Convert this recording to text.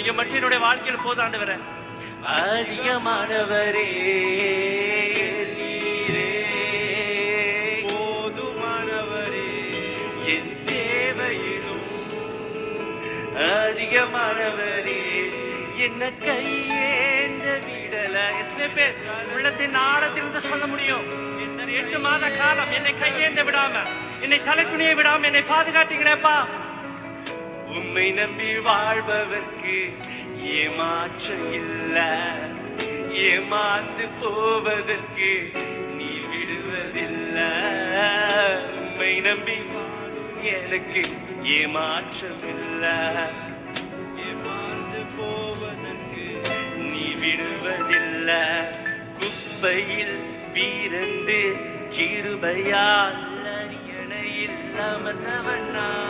நீங்க மட்டும் என்னுடைய வாழ்க்கையில் போதாண்டவர அதிகமானவரே அதிகமானவரே என்ன கையேந்த விடல. எத்தனை பேர் உள்ளத்தின் ஆழத்திலிருந்து சொல்ல முடியும்? எட்டு மாத காலம் என்னை கையேந்த விடாம என்னை தலைக்குனிய விடாம என்னை பாதுகாத்தீங்களேப்பா. உம்மை நம்பி வாழ்பவர்க்கு ஏமாற்றம் இல்ல. ஏமாந்து போவதற்கு நீ விடுவதில்ல. உம்மை நம்பி எனக்கு ஏமாற்றம் இல்ல. ஏமாந்து போவதற்கு நீ விடுவதில்ல. குப்பையில் வீரந்து கிருபையால் அரியணையில் அமர்ந்தவன் நான்.